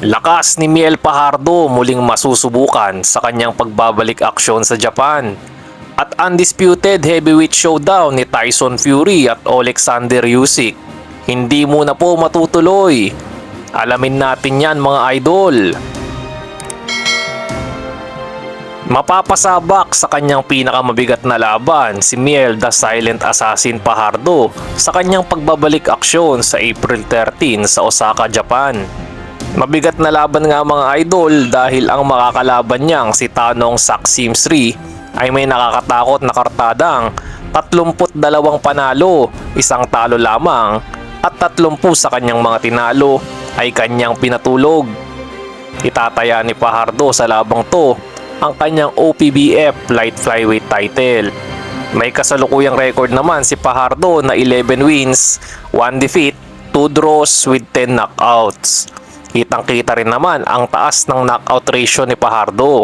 Lakas ni Miel Pajardo muling masusubukan sa kanyang pagbabalik aksyon sa Japan. At undisputed heavyweight showdown ni Tyson Fury at Alexander Usyk. Hindi muna po matutuloy. Alamin natin yan mga idol. Mapapasabak sa kanyang pinakamabigat na laban si Miel the Silent Assassin Pajardo sa kanyang pagbabalik aksyon sa April 13 sa Osaka, Japan. Mabigat na laban nga mga idol dahil ang makakalaban niyang si Tanong Saksim Sri ay may nakakatakot na kartadang 32 panalo, isang talo lamang at 30 sa kanyang mga tinalo ay kanyang pinatulog. Itataya ni Pajardo sa labang to ang kanyang OPBF light flyweight title. May kasalukuyang record naman si Pajardo na 11 wins, 1 defeat, 2 draws with 10 knockouts. Kitang-kita rin naman ang taas ng knockout ratio ni Pajardo.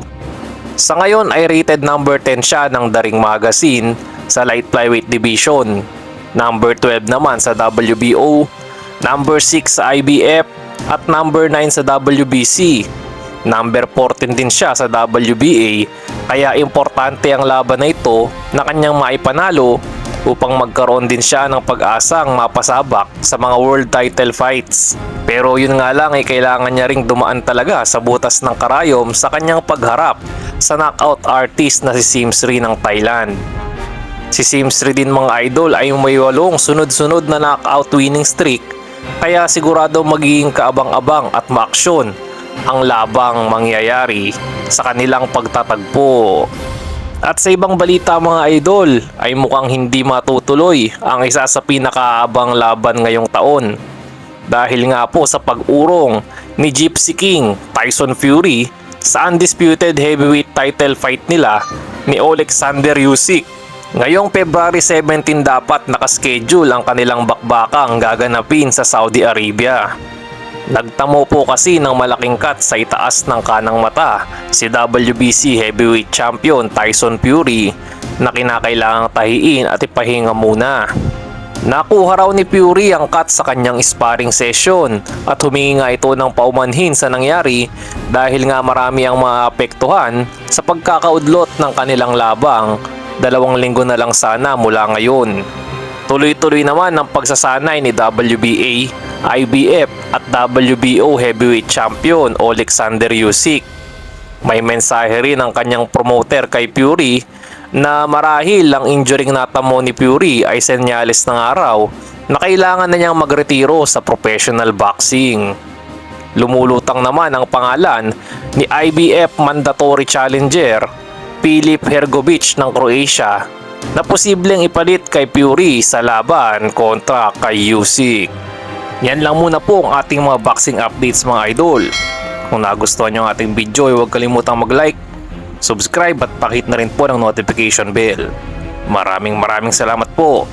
Sa ngayon ay rated number 10 siya ng Daring Magazine sa light flyweight division. Number 12 naman sa WBO, number 6 sa IBF at number 9 sa WBC. Number 14 din siya sa WBA kaya importante ang laban na ito na kanyang maipanalo upang magkaroon din siya ng pag-asang mapasabak sa mga world title fights. Pero yun nga lang ay kailangan niya ring dumaan talaga sa butas ng karayom sa kanyang pagharap sa knockout artist na si Simsri ng Thailand. Si Simsri din mga idol ay may walong sunod-sunod na knockout winning streak kaya sigurado magiging kaabang-abang at maaksyon ang labang mangyayari sa kanilang pagtatagpo. At sa ibang balita mga idol ay mukhang hindi matutuloy ang isa sa pinakaabang laban ngayong taon. Dahil nga po sa pag-urong ni Gypsy King Tyson Fury sa undisputed heavyweight title fight nila ni Alexander Usyk. Ngayong February 17 dapat nakaschedule ang kanilang bakbakang gaganapin sa Saudi Arabia. Nagtamo po kasi ng malaking cut sa itaas ng kanang mata si WBC Heavyweight Champion Tyson Fury na kinakailangang tahiin at ipahinga muna. Nakuha raw ni Fury ang cut sa kanyang sparring session at humingi nga ito ng paumanhin sa nangyari dahil nga marami ang maapektuhan sa pagkakaudlot ng kanilang labang dalawang linggo na lang sana mula ngayon. Tuloy-tuloy naman ang pagsasanay ni WBA, IBF at WBO Heavyweight Champion Alexander Usyk. May mensahe rin ang kanyang promoter kay Fury na marahil ang injuring natamo ni Fury ay senyales ng araw na kailangan na niyang magretiro sa professional boxing. Lumulutang naman ang pangalan ni IBF Mandatory Challenger Filip Hergovic ng Croatia na posibleng ipalit kay Fury sa laban kontra kay Usyk. Yan lang muna po ang ating mga boxing updates mga idol. Kung nagustuhan nyo ang ating video, huwag kalimutang mag-like, subscribe at pakit na rin po ng notification bell. Maraming maraming salamat po.